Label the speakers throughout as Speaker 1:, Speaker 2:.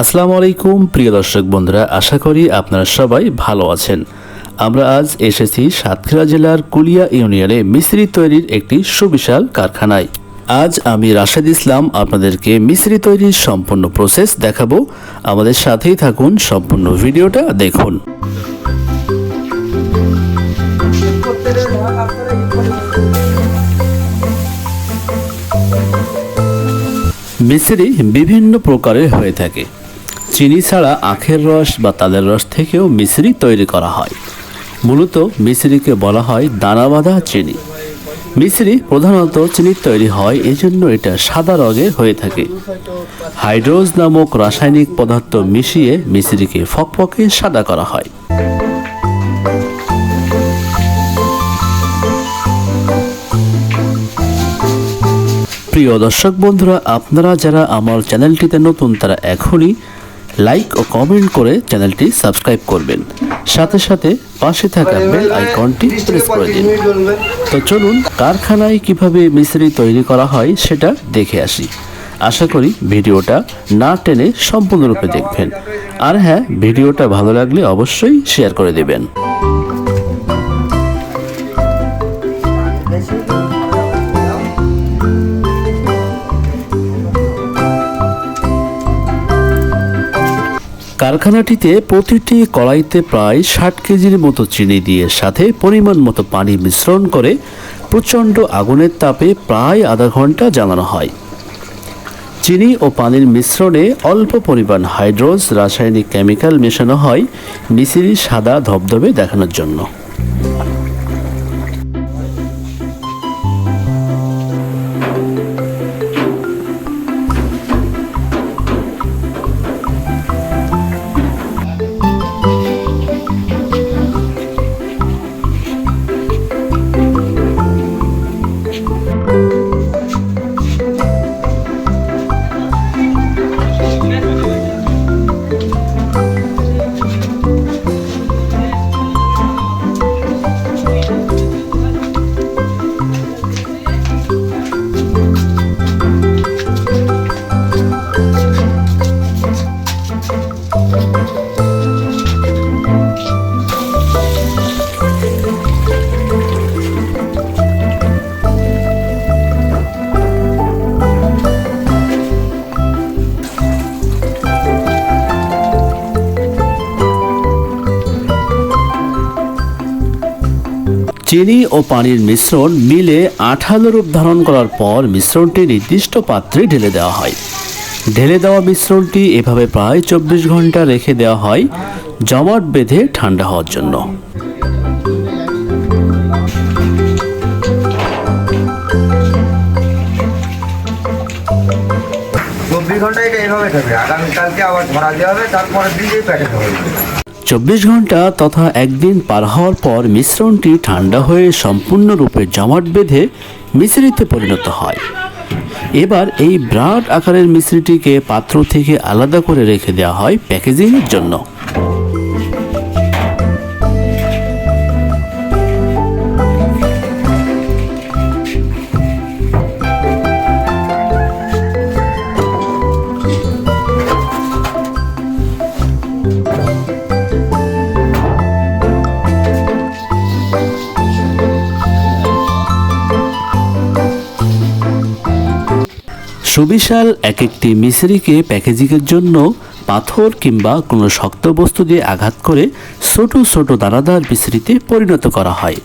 Speaker 1: আসসালামু আলাইকুম, প্রিয় দর্শক বন্ধুরা, আশা করি আপনারা সবাই ভালো আছেন। আমরা আজ এসেছি সাতক্ষীরা জেলার কুলিয়া ইউনিয়নে মিস্ত্রি তৈরির একটি সুবিশাল কারখানায়। আজ আমি রাশেদ ইসলাম আপনাদেরকে মিস্ত্রি তৈরির সম্পূর্ণ প্রসেস দেখাবো। আমাদের সাথেই থাকুন, সম্পূর্ণ ভিডিওটা দেখুন। মিশ্রি বিভিন্ন প্রকারের হয়ে থাকে। চিনি ছাড়া আখের রস বা তালের রস থেকেও মিশ্রি তৈরি করা হয়। মূলত মিশ্রিকে বলা হয় দানাবাঁধা চিনি। মিশ্রি প্রধানত চিনির তৈরি হয়, এজন্য এটা সাদা রঙের হয়ে থাকে। হাইড্রোজ নামক রাসায়নিক পদার্থ মিশিয়ে মিশ্রিকে ফকফকে সাদা করা হয়। প্রিয় দর্শক বন্ধুরা, আপনারা যারা আমার চ্যানেলটিতে নতুন, তারা এখনই লাইক ও কমেন্ট করে চ্যানেলটি সাবস্ক্রাইব করবেন। সাথে সাথে পাশে থাকা বেল আইকনটি প্রেস করে দিন। তো চলুন কারখানায় কীভাবে মিশ্রি তৈরি করা হয় সেটা দেখে আসি। আশা করি ভিডিওটা না টেনে সম্পূর্ণরূপে দেখবেন। আর হ্যাঁ ভিডিওটা ভালো লাগলে অবশ্যই শেয়ার করে দেবেন। কারখানাটিতে প্রতিটি কড়াইতে প্রায় ষাট কেজির মতো চিনি দিয়ে সাথে পরিমাণ মতো পানি মিশ্রণ করে প্রচণ্ড আগুনের তাপে প্রায় আধা ঘণ্টা জ্বালানো হয়। চিনি ও পানির মিশ্রণে অল্প পরিমাণ হাইড্রোজ রাসায়নিক কেমিক্যাল মেশানো হয় মিশ্রি সাদা ধবধবে দেখানোর জন্য। চিনি ও পানির মিশ্রণ মিলে আঠালো রূপ ধারণ করার পর মিশ্রণটি নির্দিষ্ট পাত্রে ঢেলে দেওয়া হয়। ঢেলে দেওয়া মিশ্রণটি এভাবে প্রায় চব্বিশ ঘণ্টা রেখে দেওয়া হয়, জমাট বেঁধে ঠান্ডা হওয়ার জন্য।
Speaker 2: চব্বিশ ঘণ্টা এটা এভাবে থাকবে। আগামীকালকে আবার ধরা দেওয়া হবে তারপরে দিলেই প্যাকেট হবে
Speaker 1: চব্বিশ ঘণ্টা তথা একদিন পার হওয়ার পর মিশ্রণটি ঠান্ডা হয়ে সম্পূর্ণরূপে জমাট বেঁধে মিশ্রিতে পরিণত হয়। এবার এই ব্রাড আকারের মিশ্রিটিকে পাত্র থেকে আলাদা করে রেখে দেওয়া হয় প্যাকেজিংয়ের জন্য। সুবিশাল এক একটি মিশ্রিকে প্যাকেজিংয়ের জন্য পাথর কিংবা কোনো শক্ত বস্তু দিয়ে আঘাত করে ছোট ছোট দানাদার মিশ্রিতে পরিণত করা হয়।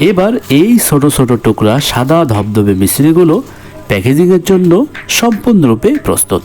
Speaker 1: এবার এই ছোট ছোট টুকরা সাদা ধবধবে মিশ্রিগুলো প্যাকেজিংয়ের জন্য সম্পূর্ণরূপে প্রস্তুত।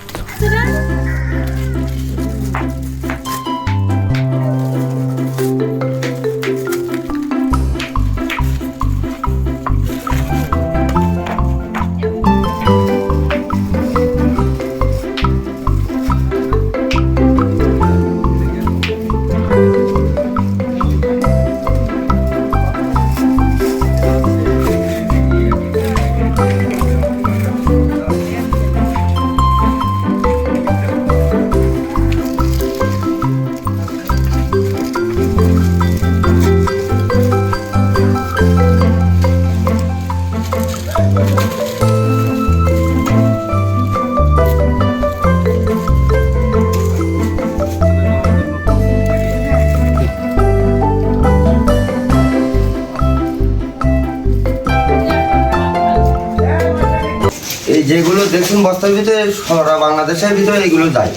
Speaker 2: যেগুলো দেখুন বস্তার ভিতরে সারা বাংলাদেশের ভিতরে এগুলো যায়।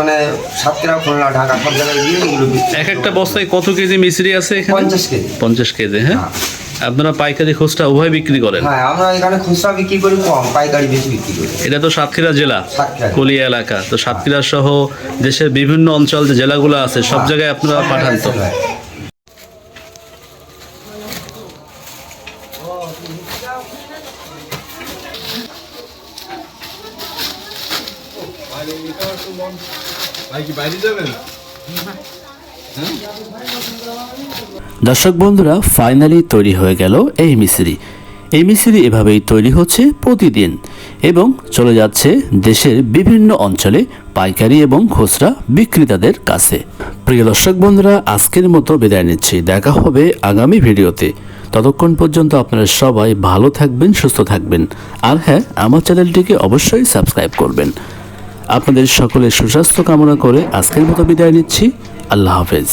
Speaker 2: মানে সাতক্ষীরা খুলনা ঢাকা সব জায়গায় গিয়ে এগুলো
Speaker 3: এক একটা বস্তায় কত কেজি মিশ্রি আছে
Speaker 2: পঞ্চাশ কেজি।
Speaker 3: পঞ্চাশ কেজি হ্যাঁ।,
Speaker 2: হ্যাঁ।
Speaker 3: আপনারা পাইকারি খুচরা উভয় বিক্রি করেন?
Speaker 2: হ্যাঁ আমরা এখানে খুচরা বিক্রি করি কম পাইকারি বেশি বিক্রি করি।
Speaker 3: এটা তো সাতক্ষীরা জেলা কলিয়া এলাকা। তো সাতক্ষীরা সহ দেশের বিভিন্ন অঞ্চল যে জেলাগুলো আছে সব
Speaker 2: হ্যাঁ,
Speaker 3: জায়গায় আপনারা পাঠান তো?
Speaker 2: জায়গায় চলে।
Speaker 1: দর্শক বন্ধুরা ফাইনালি তৈরি হয়ে গেল এই মিশ্রি এই মিশ্রি এভাবেই তৈরি হচ্ছে প্রতিদিন এবং চলে যাচ্ছে দেশের বিভিন্ন অঞ্চলে পাইকারি এবং খুচরা বিক্রেতাদের কাছে। প্রিয় দর্শক বন্ধুরা, আজকের মতো বিদায় নিচ্ছি। দেখা হবে আগামী ভিডিওতে। ততক্ষণ পর্যন্ত আপনারা সবাই ভালো থাকবেন, সুস্থ থাকবেন। আর হ্যাঁ আমার চ্যানেলটিকে অবশ্যই সাবস্ক্রাইব করবেন। আপনাদের সকলের সুস্বাস্থ্য কামনা করে আজকের মতো বিদায় নিচ্ছি। আল্লাহ হাফেজ